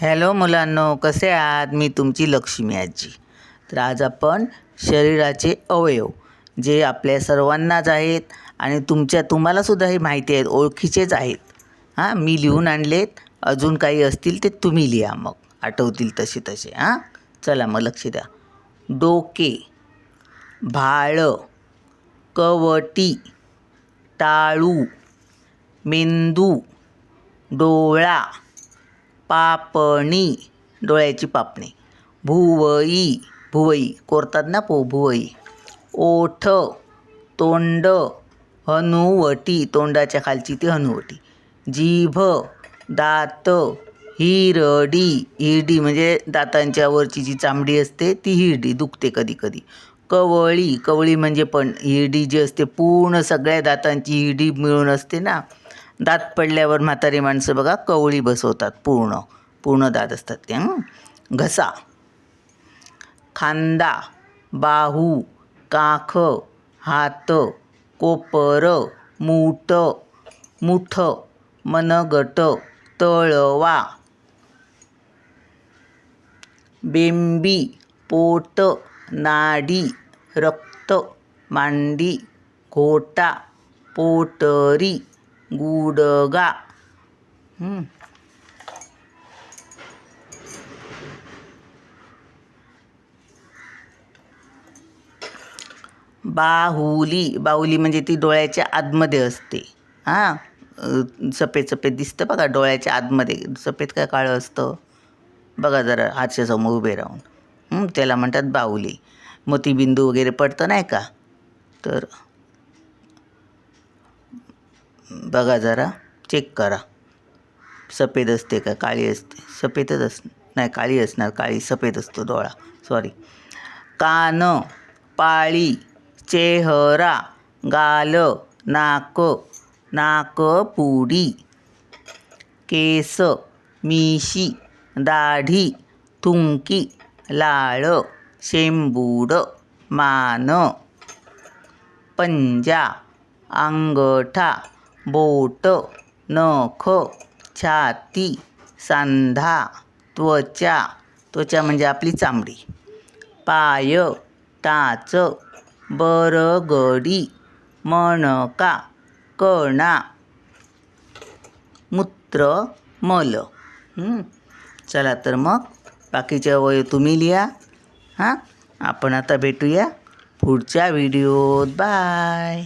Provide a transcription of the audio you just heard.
Hello मुलांनो कसे आहात? मी तुमची लक्ष्मी आजी. तर आज आपण शरीराचे अवयव जे आपल्या सर्वांनाच आहेत आणि तुमच्या तुम्हालासुद्धा हे माहिती आहेत ओळखीचेच आहेत. हां मी लिहून आणलेत. अजून काही असतील ते तुम्ही लिहा मग. आठवतील तसे तसे. हां चला मग लक्ष द्या. डोके भाळं कवटी टाळू मेंदू डोळा पापणी डोळ्याची पापणी. भुवई भुवई कोरतात ना पो भुवई. ओठ तोंड हनुवटी तोंडाच्या खालची ती हनुवटी. जीभ दात हिरडी हिरडी म्हणजे दातांच्या वरची जी चामडी असते ती हिरडी दुखते कधी कधी. कवळी कवळी म्हणजे पण हिरडी जी असते पूर्ण सगळ्या दातांची हिरडी मिळून असते ना. दात पडल्यावर म्हातारी माणसं बघा कवळी बसवतात पूर्ण. पूर्ण दात असतात ते घसा. खांदा बाहू काख हात कोपर मूठ मुठ मनगट तळवा. बेंबी पोट नाडी रक्त मांडी घोटा पोटरी. गुडगा बाहुली. बाहुली म्हणजे ती डोळ्याच्या आतमध्ये असते. हां? सफेद सफेद दिसतं बघा डोळ्याच्या आतमध्ये. सफेद काय काळं असतं? बघा जरा हातच्या समोर उभे राहून. त्याला म्हणतात बाहुली. मोतीबिंदू वगैरे पडतं नाही का? तर बघा जरा चेक करा. सफेद असते का? काळी असते. सफेदच अस नाही काळी असणार. काळी सफेद असतो डोळा. सॉरी कान पाळी चेहरा गाल नाक नाकपुडी केस मिशी दाढी थुंकी लाळ शेंबूड मान पंजा अंगठा बोट नख छाती सांधा त्वचा त्वचा म्हणजे आपली चामडी. पाय टाच बरगडी मणका कणा. मूत्र मल. चला तर मग बाकीचे वय तुम्ही लिहा. हां? आपण आता भेटूया पुढच्या व्हिडिओत. बाय.